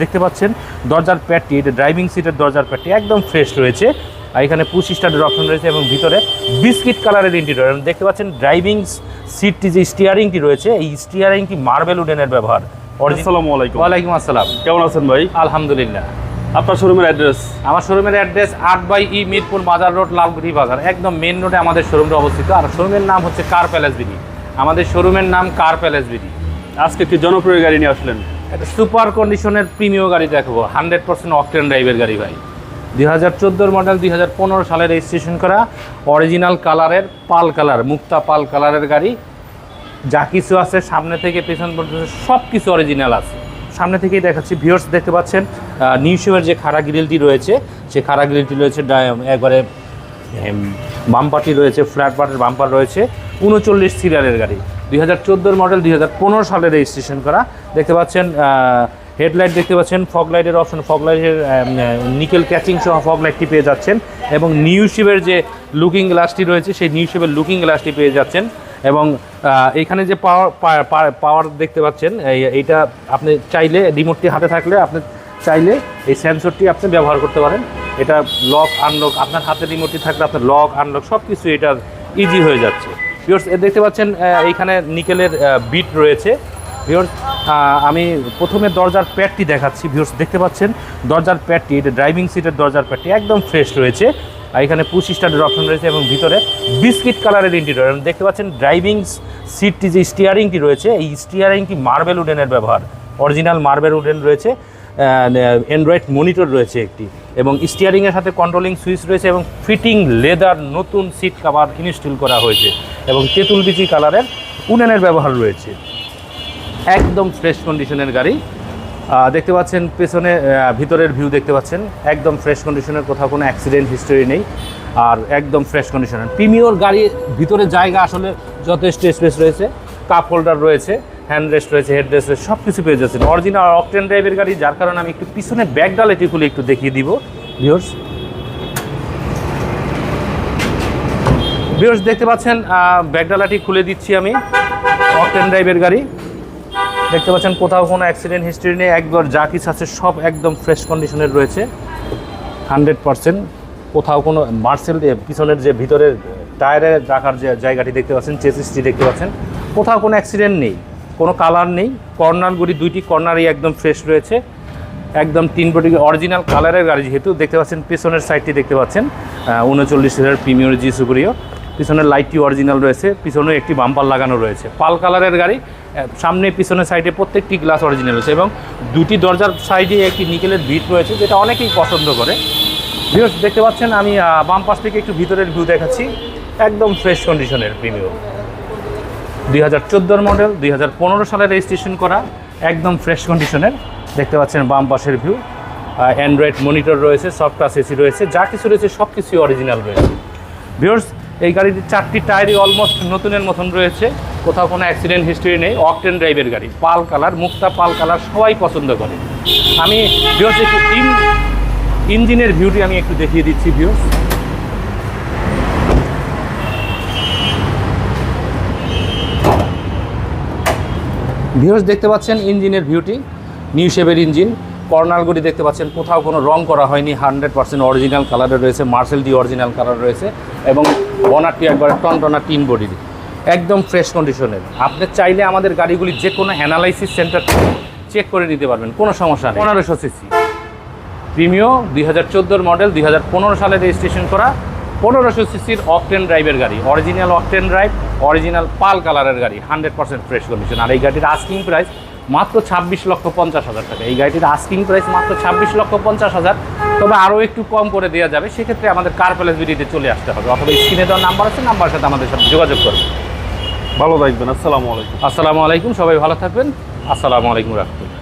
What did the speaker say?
দেখতে পাচ্ছেন দরজার প্যাডটি এটা ড্রাইভিং সিটের দরজার প্যাডটি একদম ফ্রেশ রয়েছে। আর এখানে পুশ স্টার্টের অপশন রয়েছে এবং ভিতরে বিস্কিট কালারের ইন্টিরিয়র দেখতে পাচ্ছেন ড্রাইভিং সিটটি যে স্টিয়ারিংটি রয়েছে এই স্টিয়ারিংটি মার্বেল উডেনের ব্যবহার। আসসালামু আলাইকুম। ওয়ালাইকুম আসসালাম। কেমন আছেন ভাই? আলহামদুলিল্লাহ। আপনার শোরুমের অ্যাড্রেস আমার শোরুমের অ্যাড্রেস আট বাই ই মিরপুর বাজার রোড লালগুড়ি বাজার। একদম মেন রোডে আমাদের শোরুমটা অবস্থিত। আর শোরুমের নাম হচ্ছে কার প্যালেস বিডি আমাদের শোরুমের নাম কার প্যালেস বিডি আজকে কি জনপ্রিয় গাড়ি নিয়ে আসলেন। একটা সুপার কন্ডিশনের প্রিমিয় গাড়ি দেখাবো, হান্ড্রেড পার্সেন্ট অকটেন ড্রাইভের গাড়ি ভাই। দুই হাজার চোদ্দোর মডেল দুই হাজার পনেরো সালে রেজিস্ট্রেশন করা অরিজিনাল কালারের পাল কালার মুক্তা পাল কালারের গাড়ি। যা কিছু আছে সামনে থেকে পেছন পর্যন্ত সব কিছু অরিজিনাল আছে। সামনে থেকেই দেখাচ্ছি ভিউয়ার্স দেখতে পাচ্ছেন নিউ যে খাড়া গ্রিলটি রয়েছে, সে খাড়া গ্রিলটি রয়েছে একবারে বাম্পারটি রয়েছে ফ্ল্যাট পার্টের বাম্পার রয়েছে, উনচল্লিশ সিরিয়ালের গাড়ি। দুই হাজার চোদ্দোর মডেল দুই হাজার পনেরো সালে রেজিস্ট্রেশন করা। দেখতে পাচ্ছেন হেডলাইট দেখতে পাচ্ছেন ফগ লাইটের অপশন ফগ লাইটের নিকেল ক্যাচিং সহ ফগ লাইটটি পেয়ে যাচ্ছেন। এবং নিউ যে লুকিং গ্লাসটি রয়েছে, সেই নিউ শেপের লুকিং গ্লাসটি পেয়ে যাচ্ছেন। এবং এখানে যে পাওয়ার পাওয়ার দেখতে পাচ্ছেন, এই- এইটা আপনি চাইলে রিমোটটি হাতে থাকলে আপনি চাইলে এই সেন্সরটি আপনি ব্যবহার করতে পারেন। এটা লক আনলক আপনার হাতে রিমোটটি থাকলে আপনার লক আনলক সব কিছু এটা ইজি হয়ে যাচ্ছে। ভিউর্স এ দেখতে পাচ্ছেন এইখানে নিকেলের বিট রয়েছে। ভিওর্স আমি প্রথমে দরজার প্যাডটি দেখাচ্ছি। ভিউর্স দেখতে পাচ্ছেন, দরজার প্যাডটি এটা ড্রাইভিং সিটের দরজার প্যাডটি একদম ফ্রেশ রয়েছে। আর এখানে পুশ স্টার্টের অপশন রয়েছে এবং ভিতরে বিস্কিট কালারের ইন্টিরিয়র দেখতে পাচ্ছেন ড্রাইভিং সিটটি যে স্টিয়ারিংটি রয়েছে, এই স্টিয়ারিংটি মার্বেল উডেনের ব্যবহার। অরিজিনাল মার্বেল উডেন রয়েছে। অ্যান্ড্রয়েড মনিটর রয়েছে একটি এবং স্টিয়ারিংয়ের সাথে কন্ট্রোলিং সুইচ রয়েছে এবং ফিটিং লেদার নতুন সিট কাভার ইনস্টল করা হয়েছে এবং তেঁতুল বিচি কালারের উডেনের ব্যবহার রয়েছে। একদম ফ্রেশ কন্ডিশনের গাড়ি। দেখতে পাচ্ছেন পেছনে ভিতরের ভিউ দেখতে পাচ্ছেন। একদম ফ্রেশ কন্ডিশনের কোথাও কোনো অ্যাক্সিডেন্ট হিস্টোরি নেই আর একদম ফ্রেশ কন্ডিশনের প্রিমিয়র গাড়ি ভিতরে জায়গা আসলে যথেষ্ট স্পেস রয়েছে। কাপ হোল্ডার রয়েছে। হ্যান্ড রেস্ট রয়েছে হেড রেস্ট রয়েছে সব কিছু পেয়ে যাচ্ছেন। অরিজিনাল অকটেন ড্রাইভের গাড়ি, যার কারণে আমি একটু পিছনে ব্যাক ডালেটি খুলে একটু দেখিয়ে দিব। ভিউর্স ভিউর্স দেখতে পাচ্ছেন ব্যাকডালাটি খুলে দিচ্ছি আমি অকটেন ড্রাইভের গাড়ি। দেখতে পাচ্ছেন, কোথাও কোনো অ্যাক্সিডেন্ট হিস্ট্রি নেই, একবার যা কিছু আছে সব একদম ফ্রেশ কন্ডিশনের রয়েছে। হান্ড্রেড পারসেন্ট কোথাও কোনো মার্সেল পিছনের যে ভিতরের টায়ারে রাখার যে জায়গাটি দেখতে পাচ্ছেন চেসিসটি দেখতে পাচ্ছেন, কোথাও কোনো অ্যাক্সিডেন্ট নেই। কোনো কালার নেই। কর্নারগুলি দুইটি, কর্নারই একদম ফ্রেশ রয়েছে। একদম তিন বডি অরিজিনাল কালারের গাড়ি যেহেতু, দেখতে পাচ্ছেন পিছনের সাইডটি দেখতে পাচ্ছেন। উনচল্লিশ হাজার প্রিমিয়র জি সুপুরিও পিছনের লাইটটি অরিজিনাল রয়েছে পিছনে একটি বাম্পার লাগানো রয়েছে। পাল কালারের গাড়ি সামনে পিছনের সাইডে প্রত্যেকটি গ্লাস অরিজিনাল রয়েছে এবং দুটি দরজার সাইডে একটি নিকেলের ভিট রয়েছে, যেটা অনেকেই পছন্দ করে। দেখতে পাচ্ছেন, আমি বাম পাশ থেকে একটু ভিতরের ভিউ দেখাচ্ছি। একদম ফ্রেশ কন্ডিশনের প্রিমিয়র দুই হাজার মডেল, দুই হাজার পনেরো সালে রেজিস্ট্রেশন করা, একদম ফ্রেশ কন্ডিশনের দেখতে পাচ্ছেন বাম পাশের ভিউ অ্যান্ড্রয়েড মনিটর রয়েছে সফট টাচ এসি রয়েছে, যা কিছু রয়েছে সব কিছুই অরিজিনাল রয়েছে। ভিউর্স এই গাড়িটির চারটি টায়ারই অলমোস্ট নতুনের মতন রয়েছে। কোথাও কোনো অ্যাক্সিডেন্ট হিস্ট্রি নেই অকটেন ড্রাইভের গাড়ি। পাল কালার মুক্তা পাল কালার সবাই পছন্দ করে। আমি ভিউর্স একটু ইঞ্জিনের ভিউটি আমি একটু দেখিয়ে দিচ্ছি ভিউর্স ভিউর্স দেখতে পাচ্ছেন ইঞ্জিনের ভিউটি নিউ শেপের ইঞ্জিন। কর্নালগুলি দেখতে পাচ্ছেন, কোথাও কোনো রং করা হয়নি হান্ড্রেড পার্সেন্ট অরিজিনাল কালারের রয়েছে মার্সেলটি অরিজিনাল কালার রয়েছে, এবং বনারটি একবার টনটনা টিন বডির, একদম ফ্রেশ কন্ডিশনের আপনি চাইলে আমাদের গাড়িগুলি যে কোনো অ্যানালাইসিস সেন্টার চেক করে নিতে পারবেন, কোনো সমস্যা নেই। পনেরোশো সিসি প্রিমিও দুই হাজার মডেল দুই হাজার পনেরো সালে রেজিস্ট্রেশন করা পনেরোশো সিসির অকটেন ড্রাইভের গাড়ি original octane drive original pearl কালারের গাড়ি হান্ড্রেড পার্সেন্ট ফ্রেশ কন্ডিশন আর এই গাড়ির আস্কিং প্রাইস মাত্র ছাব্বিশ লক্ষ পঞ্চাশ হাজার টাকা। এই গাড়িটির আস্কিং প্রাইস মাত্র ছাব্বিশ লক্ষ পঞ্চাশ হাজার। তবে আরও একটু কম করে দেওয়া যাবে। সেক্ষেত্রে আমাদের কার প্যালেস বিডিতে চলে আসতে হবে। অথবা স্ক্রিনে দেওয়ার নাম্বার আছে নাম্বারের সাথে আমাদের সাথে যোগাযোগ করবে ভালো থাকবেন। আসসালামু আলাইকুম। আসসালামু আলাইকুম। সবাই ভালো থাকবেন। আসসালামু আলাইকুম রাখবেন